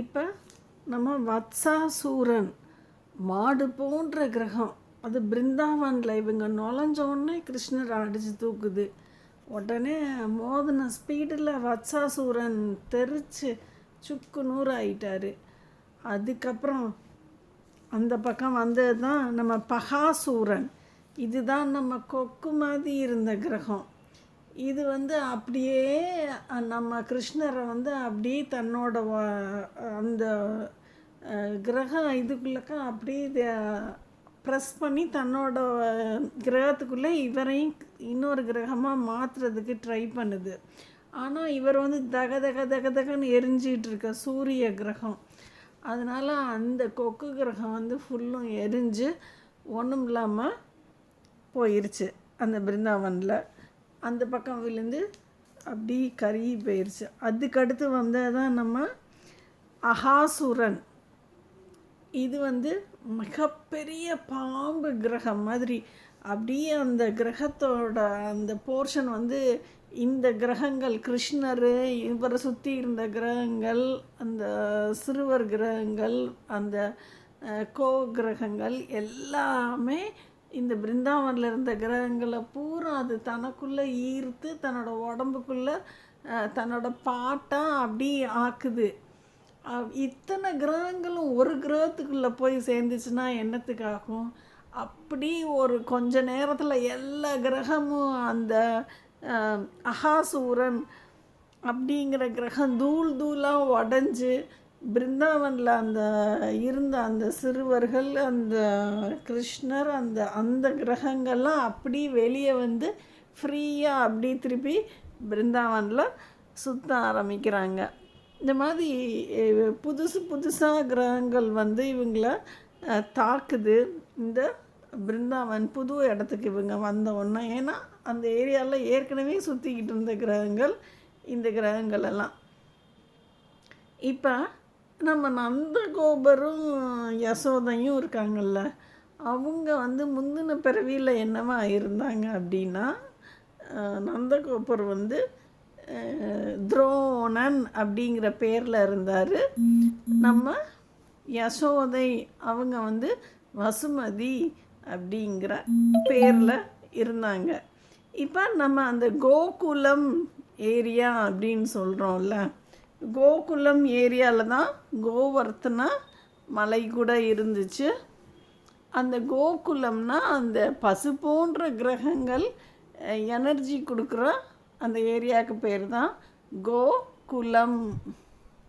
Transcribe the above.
இப்போ நம்ம வத்சாசூரன் மாடு போன்ற கிரகம். அது பிருந்தாவனில் இவங்க நுழைஞ்ச உடனே கிருஷ்ணர் அடித்து தூக்குது. உடனே மோதின ஸ்பீடில் வத்சாசூரன் தெரிச்சு சுக்கு நூறு அதுக்கப்புறம் அந்த பக்கம் வந்தது தான் நம்ம பகாசூரன். இதுதான் நம்ம கொக்கு மாதிரி இருந்த கிரகம். இது வந்து அப்படியே நம்ம கிருஷ்ணரை வந்து அப்படியே தன்னோட அந்த கிரகம் இதுக்குள்ளக்கா அப்படியே ப்ரெஸ் பண்ணி தன்னோட கிரகத்துக்குள்ளே இவரையும் இன்னொரு கிரகமாக மாற்றுறதுக்கு ட்ரை பண்ணுது. ஆனால் இவர் வந்து தக தக தக தகன்னு எரிஞ்சிட்டு இருக்க சூரிய கிரகம். அதனால் அந்த கொக்கு கிரகம் வந்து ஃபுல்லும் எரிஞ்சு ஒன்றும் இல்லாமல் போயிருச்சு அந்த பிருந்தாவனில். அந்த பக்கம் விழுந்து அப்படி கருகி போயிருச்சு. அதுக்கடுத்து வந்தது தான் நம்ம அகாசுரன். இது வந்து மிகப்பெரிய பாம்பு கிரகம் மாதிரி. அப்படியே அந்த கிரகத்தோட அந்த போர்ஷன் வந்து இந்த கிரகங்கள் கிருஷ்ணர் இவரை சுற்றி இருந்த கிரகங்கள் அந்த சிறுவர் கிரகங்கள் அந்த கோ கிரகங்கள் எல்லாமே இந்த பிருந்தாவனில் இருந்த கிரகங்களை பூரா அது தனக்குள்ளே ஈர்த்து தன்னோட உடம்புக்குள்ளே தன்னோட பாட்டாக அப்படி ஆக்குது. இத்தனை கிரகங்களும் ஒரு கிரகத்துக்குள்ளே போய் சேர்ந்துச்சுன்னா என்னத்துக்காகும்? அப்படி ஒரு கொஞ்ச நேரத்தில் எல்லா கிரகமும் அந்த அகாசூரன் அப்படிங்கிற கிரகம் தூள் தூளாக உடஞ்சி பிருந்தாவனில் அந்த இருந்த அந்த சிறுவர்கள் அந்த கிருஷ்ணர் அந்த அந்த கிரகங்கள்லாம் அப்படி வெளியே வந்து ஃப்ரீயாக அப்படி திருப்பி பிருந்தாவனில் சுத்த ஆரம்பிக்கிறாங்க. இந்த மாதிரி புதுசு புதுசாக கிரகங்கள் வந்து இவங்கள தாக்குது. இந்த பிருந்தாவன் புது இடத்துக்கு இவங்க வந்த உடனே ஏன்னா அந்த ஏரியாவில் ஏற்கனவே சுற்றிக்கிட்டு இருந்த கிரகங்கள் இந்த கிரகங்கள் எல்லாம். இப்போ நம்ம நந்தகோபரும் யசோதையும் இருக்காங்கல்ல அவங்க வந்து முந்தின பிறவியில் என்னவா இருந்தாங்க அப்படின்னா நந்தகோபர் வந்து துரோணன் அப்படிங்கிற பேரில் இருந்தார். நம்ம யசோதை அவங்க வந்து வசுமதி அப்படிங்கிற பேரில் இருந்தாங்க. இப்போ நம்ம அந்த கோகுலம் ஏரியா அப்படின்னு சொல்கிறோம்ல கோகுலம் ஏரியாவில் தான் கோவர்த்தனா மலை கூட இருந்துச்சு. அந்த கோகுலம்னா அந்த பசு போன்ற கிரகங்கள் எனர்ஜி கொடுக்குற அந்த ஏரியாவுக்கு பேர் தான் கோகுலம்